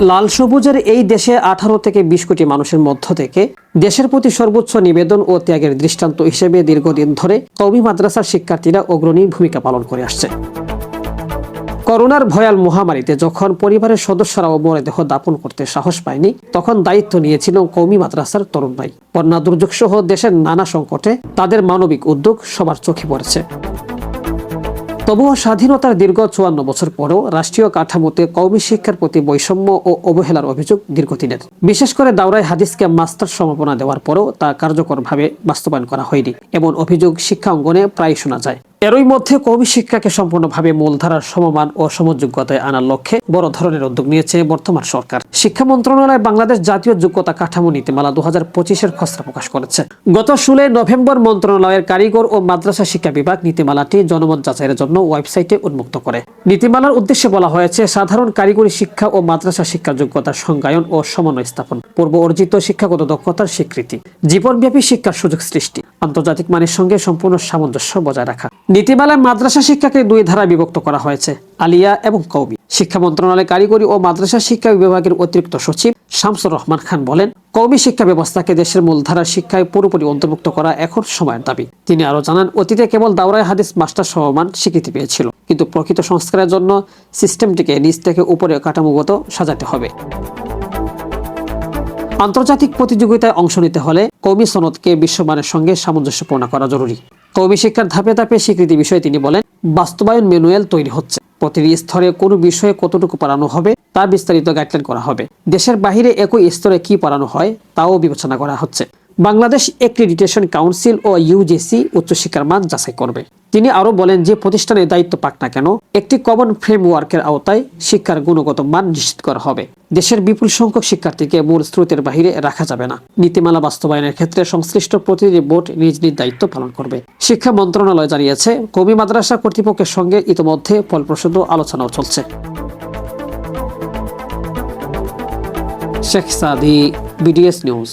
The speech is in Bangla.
লাল সবুজের এই দেশে আঠারো থেকে বিশ কোটি মানুষের মধ্য থেকে দেশের প্রতি সর্বোচ্চ নিবেদন ও ত্যাগের দৃষ্টান্ত হিসেবে দীর্ঘদিন ধরে কওমি মাদ্রাসার শিক্ষার্থীরা অগ্রণী ভূমিকা পালন করে আসছে। করোনার ভয়াল মহামারীতে যখন পরিবারের সদস্যরাও মরদেহ দাপন করতে সাহস পায়নি, তখন দায়িত্ব নিয়েছিল কৌমি মাদ্রাসার তরুণ ভাই। বন্যা দুর্যোগ সহ দেশের নানা সংকটে তাদের মানবিক উদ্যোগ সবার চোখে পড়েছে। তবুও স্বাধীনতার দীর্ঘ চুয়ান্ন বছর পরও রাষ্ট্রীয় কাঠামোতে কৌমি শিক্ষার প্রতি বৈষম্য ও অবহেলার অভিযোগ দীর্ঘদিনের। বিশেষ করে দাওরাই হাদিসকে মাস্টার সমাপনা দেওয়ার পরও তা কার্যকরভাবে বাস্তবায়ন করা হয়নি, এমন অভিযোগ শিক্ষা অঙ্গনে প্রায় শোনা যায়। এরই মধ্যে কওমি শিক্ষাকে সম্পূর্ণভাবে মূলধারার সমমান ও সমযোগ্যতায় আনার লক্ষ্যে বড় ধরনের উদ্যোগ নিয়েছে বর্তমান সরকার। শিক্ষা মন্ত্রণালয় বাংলাদেশ জাতীয় যোগ্যতা কাঠামো নীতিমালা দু হাজার পঁচিশের খসড়া প্রকাশ করেছে। গত ষোলোই নভেম্বর মন্ত্রণালয়ের কারিগর ও মাদ্রাসা শিক্ষা বিভাগ নীতিমালাটি জনমত যাচাইয়ের জন্য ওয়েবসাইটে উন্মুক্ত করে। নীতিমালার উদ্দেশ্যে বলা হয়েছে, সাধারণ কারিগরি শিক্ষা ও মাদ্রাসা শিক্ষা যোগ্যতার সংজ্ঞায়ন ও সমন্বয় স্থাপন, পূর্ব অর্জিত শিক্ষাগত দক্ষতার স্বীকৃতি, জীবনব্যাপী শিক্ষার সুযোগ সৃষ্টি, আন্তর্জাতিক মানের সঙ্গে সম্পূর্ণ সামঞ্জস্য বজায় রাখা। নীতিমালায় মাদ্রাসা শিক্ষাকে দুই ধারায় বিভক্ত করা হয়েছে, আলিয়া এবং কৌমি শিক্ষা মন্ত্রণালয় কারিগরি ও মাদ্রাসা শিক্ষা বিভাগের অতিরিক্ত সচিব শামসুর রহমান খান বলেন কৌমি শিক্ষা ব্যবস্থাকে দেশের মূলধারার শিক্ষায় পুরোপুরি অন্তর্ভুক্ত করা এখন সময়ের দাবি। তিনি আরও জানান, অতীতে কেবল দাওরাই হাদিস মাস্টার সমমান স্বীকৃতি পেয়েছিল, কিন্তু প্রকৃত সংস্কারের জন্য সিস্টেমটিকে নিচ থেকে উপরে কাঠামোগত সাজাতে হবে। আন্তর্জাতিক প্রতিযোগিতায় অংশ নিতে হলে কৌমি সনদকে বিশ্বমানের সঙ্গে সামঞ্জস্যপূর্ণ করা জরুরি। কৌমি শিক্ষার ধাপে ধাপে স্বীকৃতি বিষয়ে তিনি বলেন, বাস্তবায়ন ম্যানুয়াল তৈরি হচ্ছে। প্রতিটি স্তরে কোন বিষয়ে কতটুকু পড়ানো হবে, তা বিস্তারিত গাইডলাইন করা হবে। দেশের বাহিরে একই স্তরে কি পড়ানো হয়, তাও বিবেচনা করা হচ্ছে। বাংলাদেশ এক্রিডিটেশন কাউন্সিল ও ইউজিসি উচ্চশিক্ষার মান যাচাই করবে। তিনি আরও বলেন যে প্রতিষ্ঠানের দায়িত্ব পাক না কেন, একটি কমন ফ্রেমওয়ার্কের আওতায় শিক্ষার গুণগত মান নিশ্চিত করা হবে। দেশের বিপুল সংখ্যক শিক্ষার্থীকে মূল স্রোতের বাহিরে রাখা যাবে না। নীতিমালা বাস্তবায়নের ক্ষেত্রে সংশ্লিষ্ট প্রতিনিধি বোর্ড নিজ নিজ দায়িত্ব পালন করবে। শিক্ষা মন্ত্রণালয় জানিয়েছে, কবি মাদ্রাসা কর্তৃপক্ষের সঙ্গে ইতিমধ্যে ফলপ্রসূ আলোচনাও চলছে। শেখ সাদি বিডিএস নিউজ